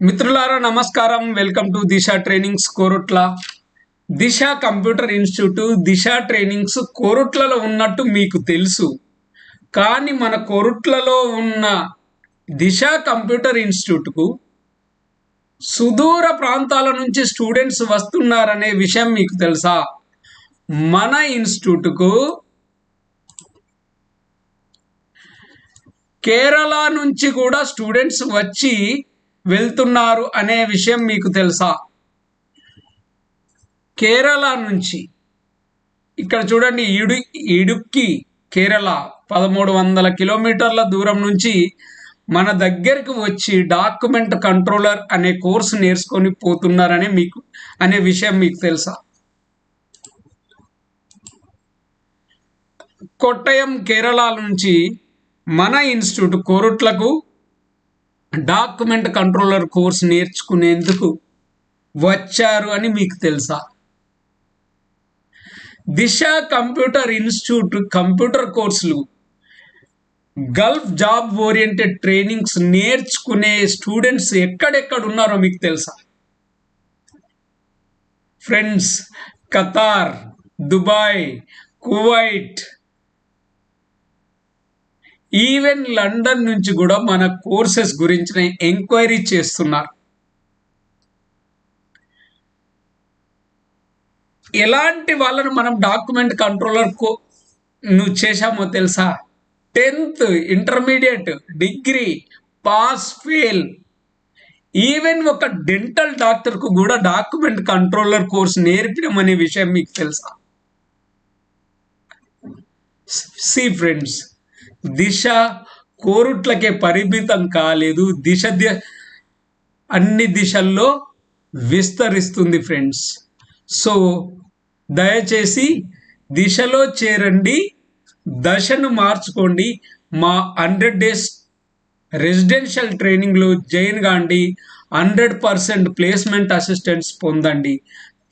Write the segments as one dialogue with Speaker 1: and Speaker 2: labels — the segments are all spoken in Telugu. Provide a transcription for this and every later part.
Speaker 1: మిత్రులారా నమస్కారం. Welcome to Disha trainings Korutla Disha computer institute Disha trainings కోరుట్లలో ఉన్నట్టు మీకు తెలుసు. కానీ మన కోరుట్లలో ఉన్న దిశ కంప్యూటర్ ఇన్స్టిట్యూట్కు సుదూర ప్రాంతాల నుంచి స్టూడెంట్స్ వస్తున్నారనే విషయం మీకు తెలుసా? మన ఇన్స్టిట్యూట్కు కేరళ నుంచి కూడా స్టూడెంట్స్ వచ్చి వెళ్తున్నారు అనే విషయం మీకు తెలుసా? కేరళ నుంచి ఇక్కడ చూడండి ఇడు ఇడుక్కి కేరళ పదమూడు వందల కిలోమీటర్ల దూరం నుంచి మన దగ్గరికి వచ్చి డాక్యుమెంట్ కంట్రోలర్ అనే కోర్సు నేర్చుకొని పోతున్నారనే మీకు అనే విషయం మీకు తెలుసా? కొట్టయం కేరళ నుంచి మన ఇన్స్టిట్యూట్ కోరుట్లకు డాక్యుమెంట్ కంట్రోలర్ కోర్స్ నేర్చుకునేందుకు వచ్చారు అని మీకు తెలుసా? దిశ కంప్యూటర్ ఇన్స్టిట్యూట్ కంప్యూటర్ కోర్సులు గల్ఫ్ జాబ్ ఓరియంటెడ్ ట్రైనింగ్స్ నేర్చుకునే స్టూడెంట్స్ ఎక్కడెక్కడ ఉన్నారో మీకు తెలుసా? Friends Qatar Dubai Kuwait even London నుంచి కూడా మన కోర్సెస్ గురించి ఎంక్వైరీ చేస్తున్నారు. ఎలాంటి వాళ్ళను మనం డాక్యుమెంట్ కంట్రోలర్ కో నువ్వు చేశామో తెలుసా? Tenth intermediate degree pass fail. Even ఒక డెంటల్ డాక్టర్కు కూడా డాక్యుమెంట్ కంట్రోలర్ కోర్స్ నేర్పడం అనే విషయం మీకు తెలుసా? సి ఫ్రెండ్స్ దిశ కోరుట్లకే పరిమితం కాలేదు. దిశ ది- అన్ని దిశల్లో విస్తరిస్తుంది ఫ్రెండ్స్. సో దయచేసి దిశలో చేరండి. దశను మార్చుకోండి. మా హండ్రెడ్ డేస్ రెసిడెన్షియల్ ట్రైనింగ్లో జాయిన్ కాండి. హండ్రెడ్ పర్సెంట్ ప్లేస్మెంట్ అసిస్టెంట్స్ పొందండి.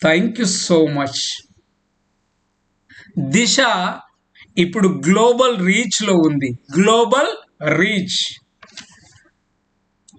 Speaker 1: Thank you so much. Disha ఇప్పుడు గ్లోబల్ రీచ్లో ఉంది. Global reach.